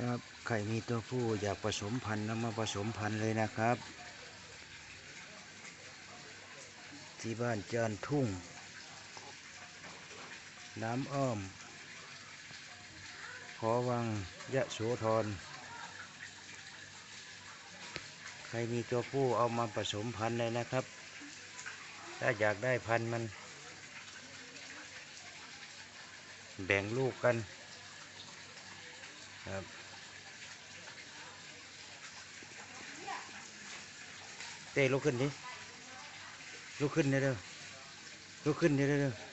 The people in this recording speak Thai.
ครับใครมีตัวผู้อยากผสมพันธุ์นำมาผสมพันธุ์เลยนะครับ ที่บ้านจานทุ่ง น้ำอ้อม ขอวังยะโสธรใครมีตัวผู้เอามาผสมพันธุ์เลยนะครับ ถ้าอยากได้พันธุ์มัน แบ่งลูกกันครับ เต้ลุกขึ้นดิลุกขึ้นเด้อเด้อลุกขึ้นเด้อ